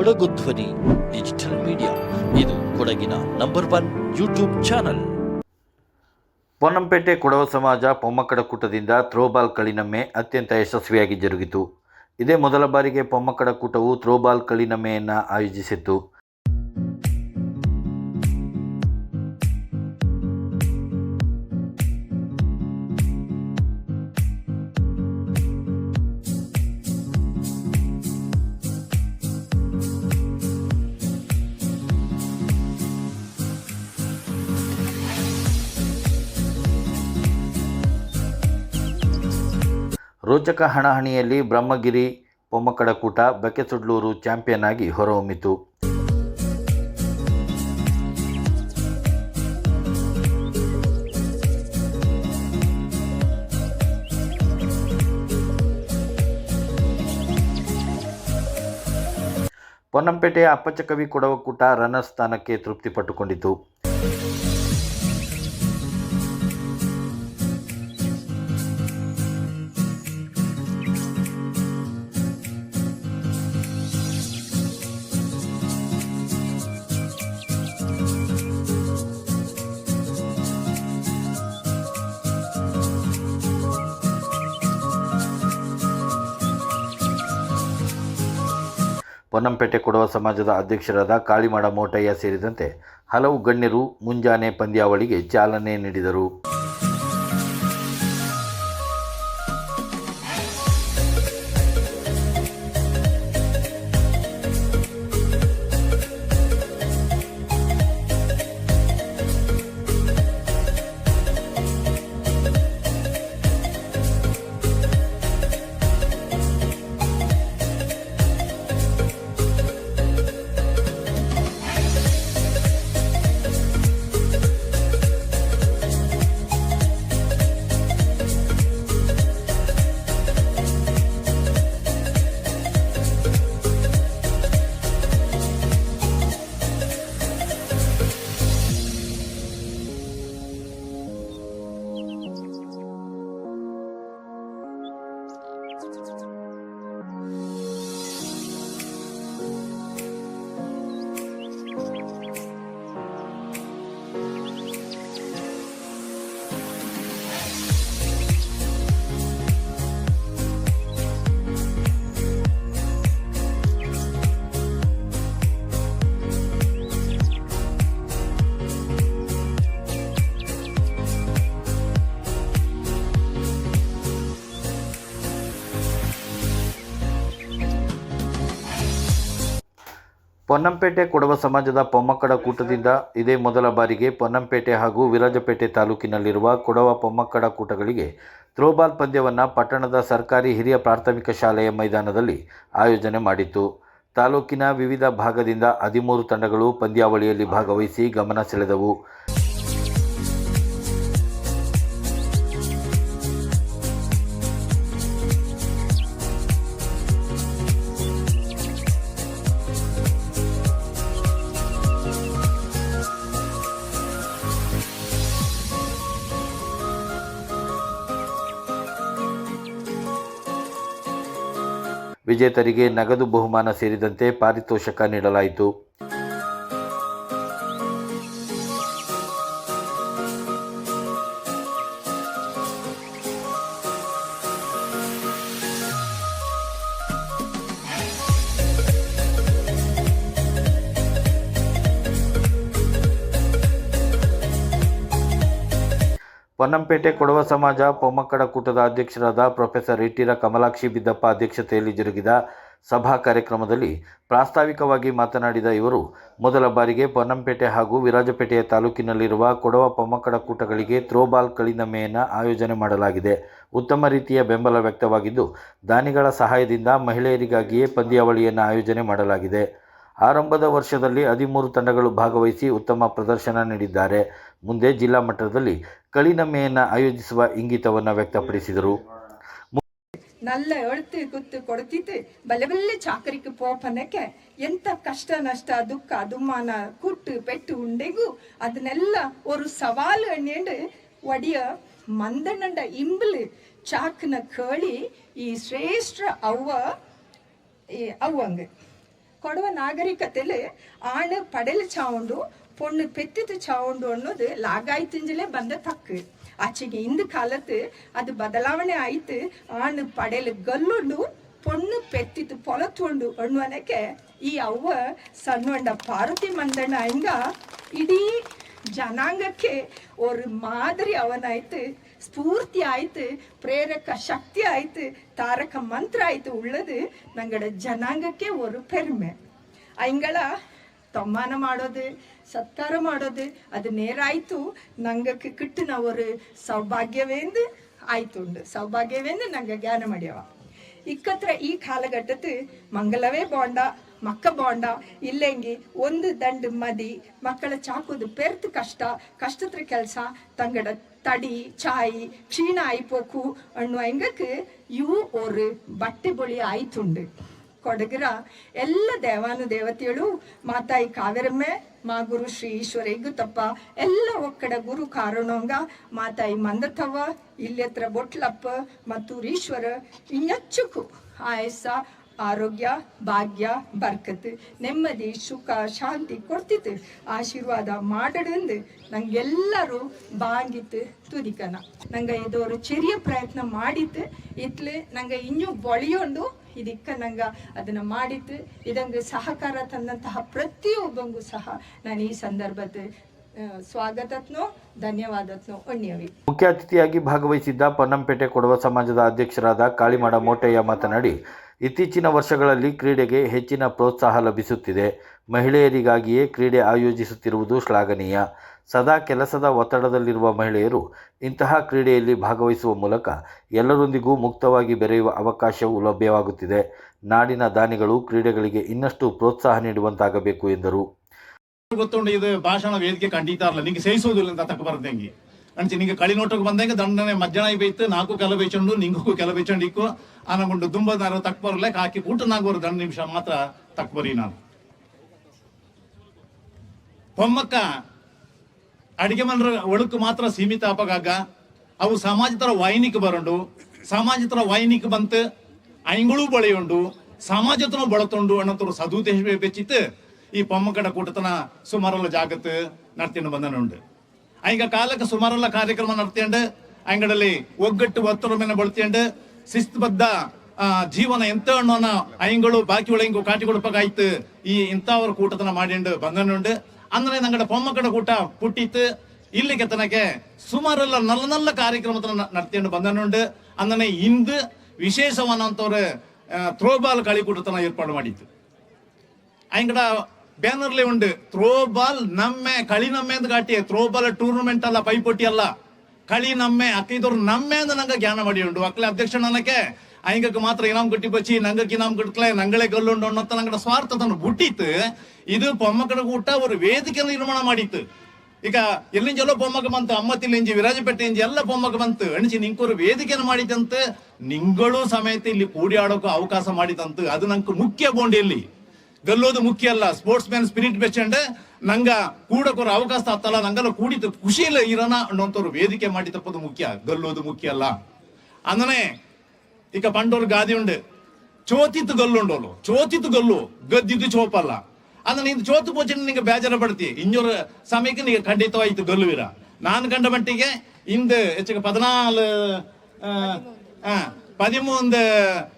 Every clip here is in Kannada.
ಕೊಡಗು ಧ್ವನಿ ಡಿಜಿಟಲ್ ಮೀಡಿಯಾ ಇದು ಕೊಡಗಿನ number one YouTube channel Ponnampet Kodava Samaja Pommakkada ಕೂಟದಿಂದ throwball ಕಳಿನಮ್ಮೆ ಅತ್ಯಂತ ಯಶಸ್ವಿಯಾಗಿ ಜರುಗಿತು. ಇದೇ ಮೊದಲ ಬಾರಿಗೆ ಪೊಮ್ಮಕ್ಕಡ ಕೂಟವು ಥ್ರೋಬಾಲ್ ಕಳಿನಮ್ಮೆಯನ್ನು ಆಯೋಜಿಸಿತ್ತು. ರೋಚಕ ಹಣಾಹಣಿಯಲ್ಲಿ ಬ್ರಹ್ಮಗಿರಿ ಪೊಮ್ಮಕ್ಕಡ ಕೂಟ ಬಕೆಸುಡ್ಲೂರು ಚಾಂಪಿಯನ್ ಆಗಿ ಹೊರಹೊಮ್ಮಿತು. ಪೊನ್ನಂಪೇಟೆಯ ಅಪ್ಪಚ್ಚಕವಿ ಕೊಡವ ಕೂಟ ರನ್ನರ್ ಸ್ಥಾನಕ್ಕೆ ತೃಪ್ತಿಪಟ್ಟುಕೊಂಡಿತು. ಪೊನ್ನಂಪೇಟೆ ಕೊಡವ ಸಮಾಜದ ಅಧ್ಯಕ್ಷರಾದ ಕಾಳಿಮಾಡ ಮೋಟಯ್ಯ ಸೇರಿದಂತೆ ಹಲವು ಗಣ್ಯರು ಮುಂಜಾನೆ ಪಂದ್ಯಾವಳಿಗೆ ಚಾಲನೆ ನೀಡಿದರು. ಪೊನ್ನಂಪೇಟೆ ಕೊಡವ ಸಮಾಜದ ಪೊಮ್ಮಕ್ಕಡ ಕೂಟದಿಂದ ಇದೇ ಮೊದಲ ಬಾರಿಗೆ ಪೊನ್ನಂಪೇಟೆ ಹಾಗೂ ವಿರಾಜಪೇಟೆ ತಾಲೂಕಿನಲ್ಲಿರುವ ಕೊಡವ ಪೊಮ್ಮಕ್ಕಡ ಕೂಟಗಳಿಗೆ ಥ್ರೋಬಾಲ್ ಪಂದ್ಯವನ್ನು ಪಟ್ಟಣದ ಸರ್ಕಾರಿ ಹಿರಿಯ ಪ್ರಾಥಮಿಕ ಶಾಲೆಯ ಮೈದಾನದಲ್ಲಿ ಆಯೋಜನೆ ಮಾಡಿತ್ತು. ತಾಲೂಕಿನ ವಿವಿಧ ಭಾಗದಿಂದ ಹದಿಮೂರು ತಂಡಗಳು ಪಂದ್ಯಾವಳಿಯಲ್ಲಿ ಭಾಗವಹಿಸಿ ಗಮನ ಸೆಳೆದವು. ವಿಜೇತರಿಗೆ ನಗದು ಬಹುಮಾನ ಸೇರಿದಂತೆ ಪಾರಿತೋಷಕ ನೀಡಲಾಯಿತು. ಪೊನ್ನಂಪೇಟೆ ಕೊಡವ ಸಮಾಜ ಪೊಮ್ಮಕ್ಕಡ ಕೂಟದ ಅಧ್ಯಕ್ಷರಾದ ಪ್ರೊಫೆಸರ್ ಇಟ್ಟಿರ ಕಮಲಾಕ್ಷಿ ಬಿದ್ದಪ್ಪ ಅಧ್ಯಕ್ಷತೆಯಲ್ಲಿ ಜರುಗಿದ ಸಭಾ ಕಾರ್ಯಕ್ರಮದಲ್ಲಿ ಪ್ರಾಸ್ತಾವಿಕವಾಗಿ ಮಾತನಾಡಿದ ಇವರು, ಮೊದಲ ಬಾರಿಗೆ ಪೊನ್ನಂಪೇಟೆ ಹಾಗೂ ವಿರಾಜಪೇಟೆಯ ತಾಲೂಕಿನಲ್ಲಿರುವ ಕೊಡವ ಪೊಮ್ಮಕ್ಕಡ ಕೂಟಗಳಿಗೆ ಥ್ರೋಬಾಲ್ ಕಳಿನಮೆಯನ್ನು ಆಯೋಜನೆ ಮಾಡಲಾಗಿದೆ. ಉತ್ತಮ ರೀತಿಯ ಬೆಂಬಲ ವ್ಯಕ್ತವಾಗಿದ್ದು, ದಾನಿಗಳ ಸಹಾಯದಿಂದ ಮಹಿಳೆಯರಿಗಾಗಿಯೇ ಪಂದ್ಯಾವಳಿಯನ್ನು ಆಯೋಜನೆ ಮಾಡಲಾಗಿದೆ. ಆರಂಭದ ವರ್ಷದಲ್ಲಿ ಹದಿಮೂರು ತಂಡಗಳು ಭಾಗವಹಿಸಿ ಉತ್ತಮ ಪ್ರದರ್ಶನ ನೀಡಿದ್ದಾರೆ. ಮುಂದೆ ಜಿಲ್ಲಾ ಮಟ್ಟದಲ್ಲಿ ಕಳಿನಮೆಯನ್ನು ಆಯೋಜಿಸುವ ಇಂಗಿತವನ್ನು ವ್ಯಕ್ತಪಡಿಸಿದರು. ನಲ್ಲ ಎಳ್ತು ಕುತ್ತು ಕೊಡ್ತಿತ್ತು ಬಲ್ಲೆ ಬಲ್ಲೆ ಚಾಕರಿಕೆ ಪೋಪನಕ್ಕೆ ಎಂತ ಕಷ್ಟ, ನಷ್ಟ, ದುಃಖ ದುಮ್ಮಾನ ಕುಟ್ಟು, ಪೆಟ್ಟು, ಉಂಡೆಗೂ, ಅದನ್ನೆಲ್ಲ ಒಂದು ಸವಾಲು ಎಣ್ಣೆಂಡು ಒಡಿಯ ಮಂದಣ್ಣಂಡ ಇಂಬಲು ಚಾಕ್ನ ಕೇಳಿ ಈ ಶ್ರೇಷ್ಠ ಅವ್ವ, ಈ ಅವ್ವಂಗೆ. ಕೊಡುವ ನಾಗರಿಕತೆಲಿ ಆಣ್ ಪಡೆಲು ಚಾವುಂಡು பொண்ணு பெத்துட்டு சாவுண்டோன்னு லாகாய்த்துஞ்சிலே பந்த தக்கு ஆச்சுங்க இந்த காலத்து அது பதலாவணை ஆயித்து ஆணு படையில கல்லுண்டு பொண்ணு பெத்தித்து பொலத்துண்டு ಅನ್ನುವನಕ್ಕೆ ಈ ಅವ್ವ ಸಣ್ಣೊಂಡ ಪಾರ್ವತಿ ಮಂದಣ್ಣ ಹಿಂಗ ಇಡೀ ಜನಾಂಗಕ್ಕೆ ஒரு மாதிரி ಅವನಾಯ್ತು. ಸ್ಫೂರ್ತಿ ಆಯ್ತು, ಪ್ರೇರಕ ಶಕ್ತಿ ಆಯ್ತು, ತಾರಕ ಮಂತ್ರ ಆಯ್ತು, ಉಳ್ಳದು ನಂಗಡ ಜನಾಂಗಕ್ಕೆ ಒಂದು ಪೆರ್ಮೆ ಅಂಗಳ ತಮ್ಮಾನ ಮಾಡೋದು, ಸತ್ಕಾರ ಮಾಡೋದು, ಅದು ನೇರಾಯ್ತು ನಂಗಕ್ಕೆ ಕಿಟ್ಟಿನ ಒಂದು ಸೌಭಾಗ್ಯವೇಂದು ಆಯ್ತು ಉಂಡು ಸೌಭಾಗ್ಯವೇಂದು ನಂಗೆ ಜ್ಞಾನ ಮಾಡ್ಯವ. ಇಕ್ಕತ್ರ ಈ ಕಾಲಘಟ್ಟದ ಮಂಗಲವೇ ಬಾಂಡ, ಮಕ್ಕ ಬಾಂಡ, ಇಲ್ಲೆಂಗಿ ಒಂದು ದಂಡು ಮದಿ, ಮಕ್ಕಳ ಚಾಕುದು ಪೆರ್ತು ಕಷ್ಟ, ಕಷ್ಟತ್ರ ಕೆಲಸ, ತಂಗಡ ಚಾಯಿ ಕ್ಷೀಣ ಆಯ್ಪೋಕು ಅನ್ನುವ ಹೆಂಗಕ್ಕೆ ಯು ஒரு ಬಟ್ಟೆ ಬೊಳಿ ಆಯ್ತುಂಡು ಕೊಡಗರ ಎಲ್ಲ ದೇವಾನು ದೇವತೆಗಳು ಮಾತಾಯಿ ಕಾವೇರಮ್ಮೆ ಮಾ ಗುರು ಶ್ರೀ ಈಶ್ವರ ಇಗುತ್ತಪ್ಪ ಎಲ್ಲ ಒಕ್ಕಡ ಗುರು ಕಾರಣಂಗ ಮಾತಾಯಿ ಮಂದತವ್ವ ಇಲ್ಲೆತ್ರ ಬೊಟ್ಲಪ್ಪ ಮತ್ತು ಈಶ್ವರ ಇನ್ನಚ್ಚುಕು ಆಯಸ್ಸ ಆರೋಗ್ಯ, ಭಾಗ್ಯ, ಬರ್ಕತ್, ನೆಮ್ಮದಿ, ಸುಖ, ಶಾಂತಿ ಕೊಡ್ತಿತ್ತು. ಆಶೀರ್ವಾದ ಮಾಡಡಂದು ನಂಗೆಲ್ಲರೂ ಬಾಂಗಿತ್ತು ತುದಿಕನ. ನಂಗೆ ಇದೋರು ಚೆರಿಯ ಪ್ರಯತ್ನ ಮಾಡಿತ್ತು ಇತ್ಲೆ ನಂಗೆ ಇನ್ನೂ ಬಳಿಯೊಂದು ಇದಕ್ಕ ನಂಗೆ ಅದನ್ನು ಮಾಡಿತ್ತು ಇದಂಗೆ ಸಹಕಾರ ತಂದಂತಹ ಪ್ರತಿಯೊಬ್ಬಂಗೂ ಸಹ ನಾನು ಈ ಸಂದರ್ಭದ ಸ್ವಾಗತತ್ನೋ, ಧನ್ಯವಾದತ್ನೋ ಒಣ್ಯವಿ ಮುಖ್ಯ ಅತಿಥಿಯಾಗಿ ಭಾಗವಹಿಸಿದ್ದ ಪೊನ್ನಂಪೇಟೆ ಕೊಡವ ಸಮಾಜದ ಅಧ್ಯಕ್ಷರಾದ ಕಾಳಿಮಾಡ ಮೋಟಯ್ಯ ಮಾತನಾಡಿ ಇತ್ತೀಚಿನ ವರ್ಷಗಳಲ್ಲಿ ಕ್ರೀಡೆಗೆ ಹೆಚ್ಚಿನ ಪ್ರೋತ್ಸಾಹ ಲಭಿಸುತ್ತಿದೆ. ಮಹಿಳೆಯರಿಗಾಗಿಯೇ ಕ್ರೀಡೆ ಆಯೋಜಿಸುತ್ತಿರುವುದು ಶ್ಲಾಘನೀಯ. ಸದಾ ಕೆಲಸದ ಒತ್ತಡದಲ್ಲಿರುವ ಮಹಿಳೆಯರು ಇಂತಹ ಕ್ರೀಡೆಯಲ್ಲಿ ಭಾಗವಹಿಸುವ ಮೂಲಕ ಎಲ್ಲರೊಂದಿಗೂ ಮುಕ್ತವಾಗಿ ಬೆರೆಯುವ ಅವಕಾಶವು ಲಭ್ಯವಾಗುತ್ತಿದೆ. ನಾಡಿನ ದಾನಿಗಳು ಕ್ರೀಡೆಗಳಿಗೆ ಇನ್ನಷ್ಟು ಪ್ರೋತ್ಸಾಹ ನೀಡುವಂತಾಗಬೇಕು ಎಂದರು. ಗೊತ್ತುಂಡು ಇದು ಭಾಷಣ ವೇದಿಕೆ ಖಂಡಿತಾರಲ್ಲ ನಿಮಗೆ ಸೇರಿಸೋದಿಲ್ಲ ಅಂತ ತಕ್ಕ ಬರ್ದಂಗಿ ಅಂಚೆ ನಿಂಗೆ ಕಳಿ ನೋಟಕ್ಕೆ ಬಂದಂಗೆ ದಂಡನೆ ಮಜ್ಜನ ಬೈತು ನಾಲ್ಕು ಕೆಲ ಬೇಚಂಡು ನಿಂಗೂ ಕೆಲ ಬೇಚಂಡಿಕ್ಕು ಆನಗೊಂಡು ತುಂಬ ನಾರ ತಕ್ಕ ಬರಲೆ ಹಾಕಿ ಊಟ ನಾಗೋರು ದಂಡ ನಿಮಿಷ ಮಾತ್ರ ತಕ್ಬರಿ ಬರೀ ನಾನು. ಪೊಮ್ಮಕ್ಕ ಅಡಿಗೆ ಮನರ ಒಳಕ್ಕೆ ಮಾತ್ರ ಸೀಮಿತ ಆಪಗಾಗ ಅವು ಸಮಾಜತರ ವಾಹಿನಿಕ್ ಬರಂಡು ಸಮಾಜತರ ವಾಹಿನಿಕ್ ಬಂತು, ಐಂಗಳು ಬಳೆಯುಂಡು ಸಮಾಜತನ ಬಳತೊಂಡು ಅನ್ನೋರು ಸದುದ್ದೇಶ ಈ ಪೊಮ್ಮಕ್ಕಡ ಕೂಟತನ ಸುಮಾರಲ್ಲ ಜಾಗತ್ ನಡ್ತಿಂಡು ಬಂದನುಂಡು. ಈಗ ಕಾಲಕ್ಕೆ ಸುಮಾರೆಲ್ಲ ಕಾರ್ಯಕ್ರಮ ನಡೆತಿಯಂಡು ಅಂಗಡಲ್ಲಿ ಒಗ್ಗಟ್ಟು ಒತ್ತಡವನ್ನು ಬಳತಿಯಂಡು ಶಿಸ್ತುಬದ್ಧ ಜೀವನ ಎಂತ ಅಣ್ಣೋನ ಅಯ್ಯಂಗಳು ಬಾಕಿ ಒಳಗೆ ಕಾಟಿ ಕೊಡಬೇಕಾಯ್ತು ಈ ಇಂಥವ್ರ ಕೂಟತನ ಮಾಡಿಂಡು ಬಂದನುಂಡು ಅಂದ್ರೆ ನಂಗಡ ಪೊಮ್ಮಕ್ಕಡ ಕೂಟ ಪುಟ್ಟಿತ್ತು ಇಲ್ಲಿಗೆ ತನಕ್ಕೆ ಸುಮಾರೆಲ್ಲ ನಲ್ಲ ನಲ್ಲ ಕಾರ್ಯಕ್ರಮತನ ನಡ್ತೇಂಡು ಬಂದನುಂಡು ಅಂದ್ರೆ ಇಂದು ವಿಶೇಷವನ್ನಂತವ್ರು ಥ್ರೋಬಾಲ್ ಕಳಿ ಕೂಟತನ ಏರ್ಪಾಡು ಮಾಡಿತ್ತು ಅಯ್ಯಂಗಡ ಬ್ಯಾನರ್ಲೆ ಉಂಡು ಥ್ರೋ ಬಾಲ್ ನಮ್ಮೆ ಕಳಿ ನಮ್ಮೆ ಅಂತ ಕಾಟಿ ಥ್ರೋ ಬಾಲ್ ಟೂರ್ನಮೆಂಟ್ ಅಲ್ಲ ಪೈಪೋಟಿ ಅಲ್ಲ ಕಳಿ ನಮ್ಮೆ ಅಕ್ಕಿದವ್ರು ನಮ್ಮೆ ಅಂತ ನಂಗೆ ಜ್ಞಾನ ಮಾಡಿ ಉಂಡು ಅಕ್ಕಲೆ ಅಧ್ಯಕ್ಷ ನನಗೆ ஐங்களுக்கு மாத்திரம் இனாம் கட்டி போச்சு நங்களுக்கு இனாம் கட்டல நங்களே கொல்லுண்டு ஒன்னத்த நங்கட ಸ್ವಾರ್ಥತನ ಹುಟ್ಟಿತ್ತು ಇದು பொம்மக்கட கூட்ட ஒரு ವೇದಿಕೆ ನಿರ್ಮಾಣ ಮಾಡಿತ್ತು ಈಗ ಎಲ್ಲಿಂಜೆಲ್ಲ ಬೊಮ್ಮಕ್ಕೆ ಬಂತು ಅಮ್ಮತ್ತಿಲ್ಲಿಂಜಿ ವಿರಾಜಪೇಟೆ ಇಂಜಿ ಎಲ್ಲ ಬೊಮ್ಮಕ್ಕೆ ಬಂತು ಅಣಿಸಿ ನಿಂಕೊರು ವೇದಿಕೆಯನ್ನು ಮಾಡಿದಂತ ನಿಂಗಳೂ ಸಮೇತ ಇಲ್ಲಿ ಕೂಡಿ ಆಡೋಕೆ ಅವಕಾಶ ಮಾಡಿದಂತ ಅದು ನಂಗೆ ಮುಖ್ಯ ಬೋಂಡಿಯಲ್ಲಿ ಗೆಲ್ಲೋದು ಮುಖ್ಯ ಅಲ್ಲ. ಸ್ಪೋರ್ಟ್ಸ್ ಮ್ಯಾನ್ ಸ್ಪಿರಿಟ್ ಬೆಚ್ಚಂಡೆ ನಂಗ ಕೂಡಕ್ಕೊರ ಅವಕಾಶ ಆಗ್ತಲ್ಲ. ನಂಗೆಲ್ಲ ಕೂಡಿದ ಖುಷಿಯಿಲ್ಲ ಇರೋಣ ಅನ್ನೋಂಥವ್ರು ವೇದಿಕೆ ಮಾಡಿ ತಪ್ಪೋದು ಮುಖ್ಯ. ಗೆಲ್ಲೋದು ಮುಖ್ಯ ಅಲ್ಲ. ಅಂದನೆ ಈಗ ಪಂಡೋರ್ ಗಾದಿ ಉಂಡು. ಚೋತಿತ್ತು ಗಲ್ಲುಂಡೋಲು ಚೋತಿತ್ತು ಗಲ್ಲು. ಗದ್ದಿದ್ದು ಚೋಪಲ್ಲ ಅಂದ್ರೆ ನೀನು ಚೋತು ಪೋಚನೆ ನಿಂಗೆ ಬೇಜಾರ ಪಡ್ತಿ. ಇನ್ನೂರ ಸಮಯಕ್ಕೆ ನಿಂಗೆ ಖಂಡಿತವಾಯಿತು ಗಲ್ಲುವಿರ ನಾನು ಕಂಡ ಮಟ್ಟಿಗೆ ಇಂದು ಹೆಚ್ಚಿಗೆ ಪದಿನಾಲು ಆ, ಪದಿಮೂಂದು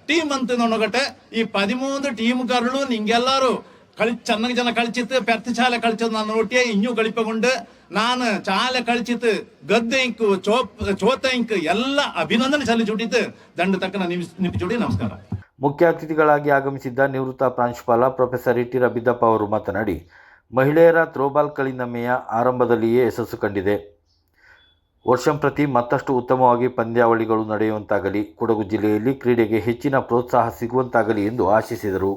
ಟೀಮ್ ಅಂತ ನೋಡೋಗಟ್ಟೆ ಈ ಪದಿಮೂಂದು ಟೀಮ್ಗಾರಳು ನಿಂಗೆಲ್ಲಾರು കളി ചെന്നൈ ജന കളിച്ചിട്ട് പെർത്ത് ചാല കളിച്ചത് ನಾನು ನೋಟಿಯೇ ಇನ್ನೂ ಗಳಿಪಗೊಂಡು ನಾನು ಚಾಲೆ ಕಳಿಸಿತ್ತು ಗದ್ದೆ ಇಂಕು ಚೋಪ್ ಚೋತ ಇಂಕ್ ಎಲ್ಲ ಅಭಿನಂದನೆ ಸಲ್ಲಿಸುಟ್ಟಿತ್ತು ದಂಡ ತಕ್ಕ ನಿಪ್ಪಿಚುಡಿ ನಮಸ್ಕಾರ ಮುಖ್ಯ ಅತಿಥಿಗಳಾಗಿ ಆಗಮಿಸಿದ್ದ ನಿವೃತ್ತ ಪ್ರಾಂಶುಪಾಲ ಪ್ರೊಫೆಸರ್ ಇಟ್ಟಿರ ಬಿದ್ದಪ್ಪ ಅವರು ಮಾತನಾಡಿ ಮಹಿಳೆಯರ ಥ್ರೋಬಾಲ್ ಕಳಿನಮ್ಮೆಯ ಆರಂಭದಲ್ಲಿಯೇ ಯಶಸ್ಸು ಕಂಡಿದೆ ವರ್ಷಂಪ್ರತಿ ಮತ್ತಷ್ಟು ಉತ್ತಮವಾಗಿ ಪಂದ್ಯಾವಳಿಗಳು ನಡೆಯುವಂತಾಗಲಿ, ಕೊಡಗು ಜಿಲ್ಲೆಯಲ್ಲಿ ಕ್ರೀಡೆಗೆ ಹೆಚ್ಚಿನ ಪ್ರೋತ್ಸಾಹ ಸಿಗುವಂತಾಗಲಿ ಎಂದು ಆಶಿಸಿದರು.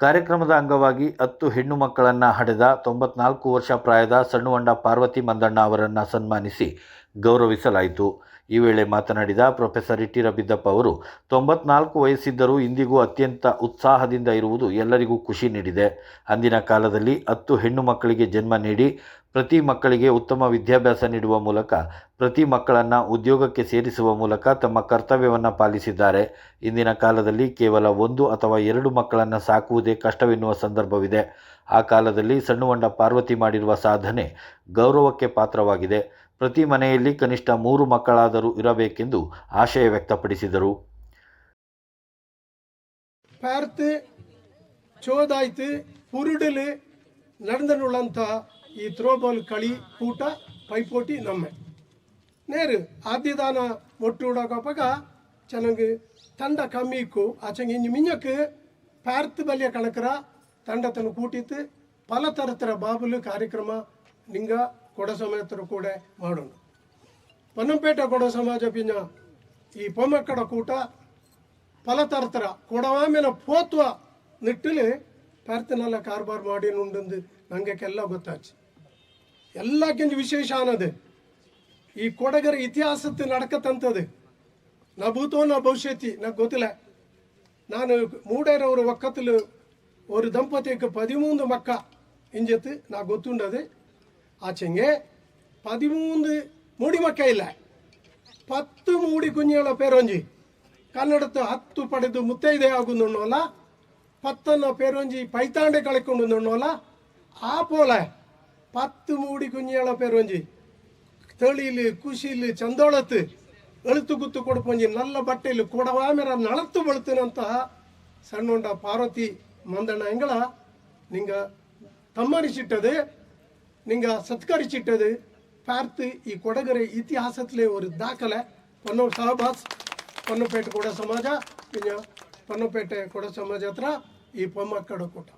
ಕಾರ್ಯಕ್ರಮದ ಅಂಗವಾಗಿ ಹತ್ತು ಹೆಣ್ಣು ಮಕ್ಕಳನ್ನು ಹಡೆದ ತೊಂಬತ್ನಾಲ್ಕು ವರ್ಷ ಪ್ರಾಯದ ಸಣ್ಣುವಂಡ ಪಾರ್ವತಿ ಮಂದಣ್ಣ ಅವರನ್ನು ಸನ್ಮಾನಿಸಿ ಗೌರವಿಸಲಾಯಿತು. ಈ ವೇಳೆ ಮಾತನಾಡಿದ ಪ್ರೊಫೆಸರ್ ಇಟ್ಟಿ ರಬಿದ್ದಪ್ಪ ಅವರು, ತೊಂಬತ್ನಾಲ್ಕು ವಯಸ್ಸಿದ್ದರೂ ಇಂದಿಗೂ ಅತ್ಯಂತ ಉತ್ಸಾಹದಿಂದ ಇರುವುದು ಎಲ್ಲರಿಗೂ ಖುಷಿ ನೀಡಿದೆ. ಅಂದಿನ ಕಾಲದಲ್ಲಿ ಹತ್ತು ಹೆಣ್ಣು ಮಕ್ಕಳಿಗೆ ಜನ್ಮ ನೀಡಿ, ಪ್ರತಿ ಮಕ್ಕಳಿಗೆ ಉತ್ತಮ ವಿದ್ಯಾಭ್ಯಾಸ ನೀಡುವ ಮೂಲಕ, ಪ್ರತಿ ಮಕ್ಕಳನ್ನು ಉದ್ಯೋಗಕ್ಕೆ ಸೇರಿಸುವ ಮೂಲಕ ತಮ್ಮ ಕರ್ತವ್ಯವನ್ನು ಪಾಲಿಸಿದ್ದಾರೆ. ಇಂದಿನ ಕಾಲದಲ್ಲಿ ಕೇವಲ ಒಂದು ಅಥವಾ ಎರಡು ಮಕ್ಕಳನ್ನು ಸಾಕುವುದೇ ಕಷ್ಟವೆನ್ನುವ ಸಂದರ್ಭವಿದೆ. ಆ ಕಾಲದಲ್ಲಿ ಸಣ್ಣುವಂಡ ಪಾರ್ವತಿ ಮಾಡಿರುವ ಸಾಧನೆ ಗೌರವಕ್ಕೆ ಪಾತ್ರವಾಗಿದೆ. ಪ್ರತಿ ಮನೆಯಲ್ಲಿ ಕನಿಷ್ಠ ಮೂರು ಮಕ್ಕಳಾದರೂ ಇರಬೇಕೆಂದು ಆಶಯ ವ್ಯಕ್ತಪಡಿಸಿದರು பார்த்து ಚೋದಾಯ್ತು ಪುರುಡಲು ನಡೆದನುಳ್ಳಂಥ ಈ ಥ್ರೋಬಾಲ್ ಕಳಿ ಕೂಟ ಪೈಪೋಟಿ ನಮ್ಮೆ ನೇರು ಆದ್ಯದಾನ ಒಟ್ಟುಡಾಕಪ್ಪಾಗ ಚೆನ್ನಾಗಿ ತಂಡ ಕಮ್ಮಿ ಇಕ್ಕು ಆಚೆಗೆ ಇಂಜಿ ಮಿಂಜಕ್ಕೆ ಪಾರ್ತ್ ಬಲಿಯ ಕಣಕರ ತಂಡ ತನ್ನ ಕೂಟಿತ್ತು ಪಲ ತರತರ ಬಾಬುಲು ಕಾರ್ಯಕ್ರಮ ನಿಂಗ ಕೊಡಸಮೇತರು ಕೂಡ ಮಾಡೋಣ. ಪನ್ನಂಪೇಟ ಕೊಡ ಸಮಾಜ ಪಿಂಜ ಈ ಪೊಮ್ಮಕ್ಕಡ ಕೂಟ ಫಲತರ್ತರ ಕೊಡವಾಮಿನ ಪೋತ್ವ ನಿಟ್ಟಿಲಿ ಪರ್ತಿನಲ್ಲ ಕಾರ್ಬಾರ್ ಮಾಡಿ ಉಂಡಂದು ನಂಗೆಲ್ಲ ಗೊತ್ತಾಚು ಎಲ್ಲಕ್ಕಿಂತ ವಿಶೇಷ ಅನ್ನದೆ, ಈ ಕೊಡಗರ ಇತಿಹಾಸದ ನಡ್ಕತ್ತಂಥದ್ದು ನಾ ಭೂತೋ ನ ಭವಿಷ್ಯತಿ నాకు ಗೊತ್ತಿಲ್ಲ. ನಾನು ಮೂಡೇರವರು ಒಕ್ಕತ್ತಲು, ಅವರು ದಂಪತಿಯಕ್ಕೆ ಪದಿಮೂಂದು ಮಕ್ಕ ಇಂಜತ್ತು ನಾ ಗೊತ್ತುಂಡದೆ ஆச்சுங்க பதிமூன்று மூடி மக்கையில் பத்து மூடி ಕುಂಜುಗಳ ಪೇರೊಂಜಿ ಕನ್ನಡದ ಹತ್ತು ಪಡೆದು ಮುತ್ತೈದೆ ಆಗುಂದುಣ್ಣೋಲ ಪತ್ತನ್ನು ಪೇರೊಂಜಿ ಪೈತಾಂಡೆ ಕಳ್ಕೊಂಡುಣ್ಣೋಲ ಆ ಪೋಲೆ பத்து மூடி குஞ்சுகள பேர் வஞ்சி தெளியில் குஷியில் சந்தோளத்து எழுத்து குத்து கொடுப்பஞ்சி நல்ல ಬಟ್ಟೆಯಲ್ಲಿ ಕೊಡವಾಮೆರ ನಳತ್ತು ಬಳುತ್ತಿನಂತಹ ಸಣ್ಣೊಂಡ ಪಾರ್ವತಿ ಮಂದಣ್ಣ ಎಂಗಳ ನಿಂಗ ತಮ್ಮನಿಸಿಟ್ಟದೆ நீங்கள் சத்கரிச்சிட்டது பார்த்து இக்கொடகரை இத்திஹாசத்திலே ஒரு தாக்கலை பொன்னூர் சஹபாஸ் பொன்னப்பேட்டೆ ಕೂಡ ಸಮಾಜ, ಇನ್ನು ಪೊನ್ನಪೇಟೆ ಕೊಡ ಸಮಾಜ ಹತ್ರ ಈ ಪೊಮ್ಮಕ್ಕಡ ಕೂಟ.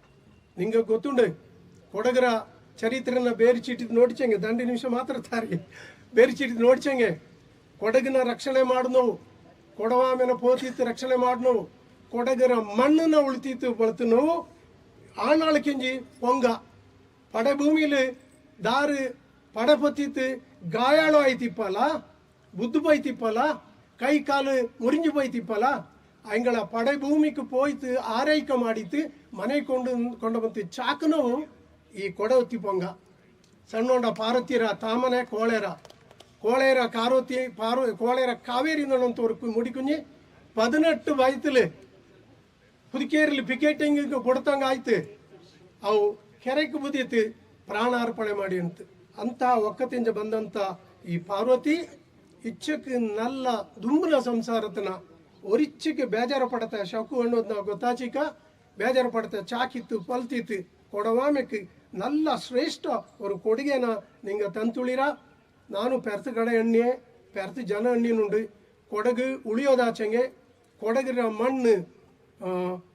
ನಿಂಗೆ ಗೊತ್ತುಂಡು, ಕೊಡಗರ ಚರಿತ್ರೆನ ಬೇರೆ ಚೀಟಿದ್ ನೋಡ್ಚಂಗೆ, ದಂಡಿ ನಿಮಿಷ ಮಾತ್ರ ತಾರಿ. ಬೇರೆ ಚೀಟಿದ್ ನೋಡ್ಚಂಗೆ, ಕೊಡಗಿನ ರಕ್ಷಣೆ ಮಾಡಿದ್ವು ಕೊಡವಾಮಿನ ಪೋತಿತ್ತು ರಕ್ಷಣೆ ಮಾಡಿದ್ವು ಕೊಡಗರ ಮಣ್ಣನ್ನು ಉಳಿತಿತ್ತು ಬಳತು ನಾವು ಆನಾಳಕ್ಕಿಂಜಿ ಪೊಂಗ. ಪಡೆ ಭೂಮಿಲಿ ದಾರು படபொத்தித்து గాయాలు ஆயித்திப்பாலா புத்து போய் திப்பாலா கை காலு முறிஞ்சு போய் திப்பாலா எங்களை படை பூமிக்கு போய்த்து ஆரைக்க மாடித்து மனை கொண்டு ಕೊಂಡ வந்து ಚಾಕನು ಈ ಕೊಡೆ ಒತ್ತಿಪ್ಪಂಗ ಸಣ್ಣೋಂಡ ಪಾರ್ವತಿರ ತಾಮನೆ ಕೋಳೇರ. கோளேர காரோத்தி பாரோ கோளேர காவேரி நலன் தோறுக்கு முடிக்குஞ்சு பதினெட்டு வயதில் புதுக்கேரியில் பிக்கெட்டிங்குக்கு கொடுத்தாங்க ஆயித்து அவ் கரைக்கு புதியத்து ಪ್ರಾಣಾರ್ಪಣೆ ಮಾಡಿ ಅಂತ. ಅಂಥ ಒಕ್ಕತಿಂಜ ಬಂದಂಥ ಈ ಪಾರ್ವತಿ ಇಚ್ಛಕ್ಕೆ ನಲ್ಲ ದುಂಬುಲ ಸಂಸಾರತನ ಒರಿಚ್ಛಕ್ಕೆ ಬೇಜಾರು ಪಡತ ಶಕು ಅನ್ನೋದು ನಾವು ಗೊತ್ತಾಚಿಕ ಬೇಜಾರು ಪಡತ ಚಾಕಿತ್ತು ಪಲ್ತಿತ್ತು ಕೊಡವಾಮೆಕ್ಕೆ நல்ல ஸ்ரேஷ்ட ஒரு கொடுகைனா நீங்கள் தந்துளிரா நானும் பெருத்து கடை எண்ணியே பெருத்து ஜன எண்ணினுண்டு கொடகு உளியோதாச்சங்க கொடகுற மண்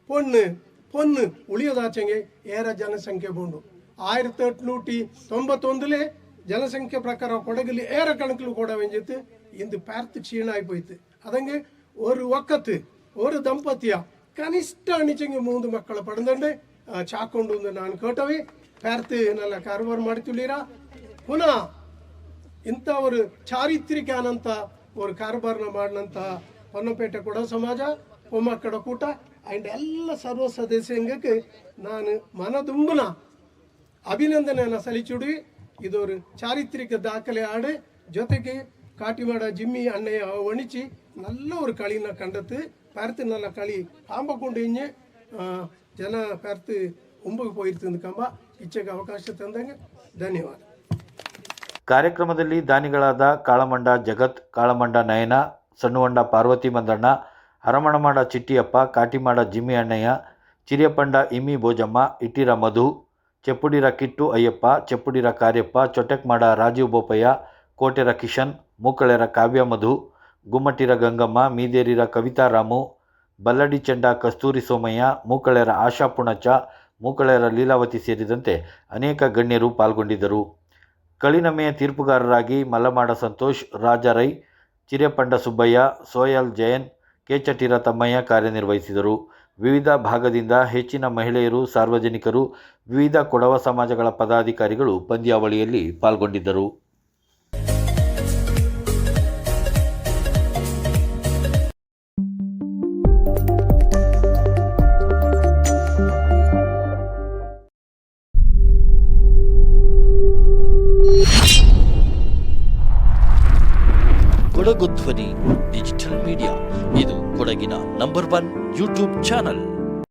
பொண்ணு பொண்ணு உளியோதாச்சங்க ஏற ஜனசங்கே பூண்டும் ಆಯಿರತ್ತು ಎಟ್ನೂಟಿ ತೊಂಬತ್ತೊಂದಲೇ ಜನಸಂಖ್ಯೆ ಪ್ರಕಾರ ಕೊಡಗಿಲಿ ಏರಕಣಕ್ಕಲು ಕೂಡ ವೆಂಜಿತ್ತು ಇಂದು ಪಾರ್ತ್ ಕ್ಷೀಣ ಆಯ್ಪೋಯ್ತು ಅದಂಗೆ ஒரு ஒக்கத்து ஒரு தம்பத்தியா கனிஷ்ட அணிச்சங்க மூன்று மக்களை படுந்துண்டு சாக்கொண்டு வந்து நான் கேட்டவே பேர்த்து நல்ல கருவர் மடித்துள்ளீரா புனா ಇಂಥ ஒரு ಚಾರಿತ್ರಿಕ ಅನಂತ ஒரு ಕಾರ್ಬಾರ್ನ ಮಾಡಿದಂಥ ಪೊನ್ನಪೇಟೆ ಕೂಡ ಸಮಾಜ ಪೊಮ್ಮಕ್ಕಡ ಕೂಟ ಅಂಡ್ ಎಲ್ಲ ಸರ್ವ ಸದಸ್ಯಂಗಕ್ಕೆ ನಾನು ಮನದುಂಬುನ ಅಭಿನಂದನೆಯನ್ನು ಸಲ್ಲಿಸಿಡಿ ಇದು ಚಾರಿತ್ರಿಕ ದಾಖಲೆ ಆಡೆ ಜೊತೆಗೆ ಕಾಟಿವಾಡ ಜಿಮ್ಮಿ ಅಣ್ಣೆಯ ಒಣಿಚಿ நல்ல ஒரு ಕಂಡತ್ತು. கண்டத்து பரத்து நல்ல களி பாம்பை கொண்டு இஞ்சு ஜன பரத்து ஒம்புக்கு போயிட்டு ಅವಕಾಶ ತಂದಂಗೆ ಧನ್ಯವಾದ. ಕಾರ್ಯಕ್ರಮದಲ್ಲಿ ದಾನಿಗಳಾದ ಕಾಳಮಂಡ ಜಗತ್, ಕಾಳಮಂಡ ನಯನ ಸಣ್ಣುವಂಡ ಪಾರ್ವತಿ ಮಂದಣ್ಣ ಅರಮಣಮಾಡ ಚಿಟ್ಟಿಯಪ್ಪ, ಕಾಟಿಮಾಡ ಜಿಮ್ಮಿ ಅಣ್ಣಯ್ಯ ಚಿರಿಯಪಂಡ ಇಮ್ಮಿ ಭೋಜಮ್ಮ, ಇಟ್ಟಿರ ಮಧು ಚೆಪ್ಪುಡಿರ ಕಿಟ್ಟು ಅಯ್ಯಪ್ಪ, ಚಪ್ಪುಡಿರ ಕಾರ್ಯಪ್ಪ, ಚೊಟೆಕ್ಮಾಡ ರಾಜೀವ್ ಬೋಪಯ್ಯ ಕೋಟೆರ ಕಿಶನ್, ಮೂಕಳೆರ ಕಾವ್ಯ ಮಧು ಗುಮ್ಮಟಿರ ಗಂಗಮ್ಮ, ಮೀದೇರಿರ ಕವಿತಾ ರಾಮು, ಬಲ್ಲಡಿ ಚೆಂಡ ಕಸ್ತೂರಿ ಸೋಮಯ್ಯ, ಮೂಕಳೆರ ಆಶಾ ಪುಣಚ, ಮೂಕಳೆರ ಲೀಲಾವತಿ ಸೇರಿದಂತೆ ಅನೇಕ ಗಣ್ಯರು ಪಾಲ್ಗೊಂಡಿದ್ದರು. ಕಳಿನಮೆಯ ತೀರ್ಪುಗಾರರಾಗಿ ಮಲ್ಲಮಾಡ ಸಂತೋಷ್ ರಾಜರೈ ಚಿರೆಪಂಡ ಸುಬ್ಬಯ್ಯ, ಸೋಯಲ್ ಜಯನ್, ಕೇಚಟಿರ ತಮ್ಮಯ್ಯ ಕಾರ್ಯನಿರ್ವಹಿಸಿದರು. ವಿವಿಧ ಭಾಗದಿಂದ ಹೆಚ್ಚಿನ ಮಹಿಳೆಯರು ಸಾರ್ವಜನಿಕರು ವಿವಿಧ ಕೊಡವ ಸಮಾಜಗಳ ಪದಾಧಿಕಾರಿಗಳು ಪಂದ್ಯಾವಳಿಯಲ್ಲಿ ಪಾಲ್ಗೊಂಡಿದ್ದರು. ಕೊಡಗು ಧ್ವನಿ. ಡಿಜಿಟಲ್ ಮೀಡಿಯಾ ಇದು ಕೊಡಗಿನ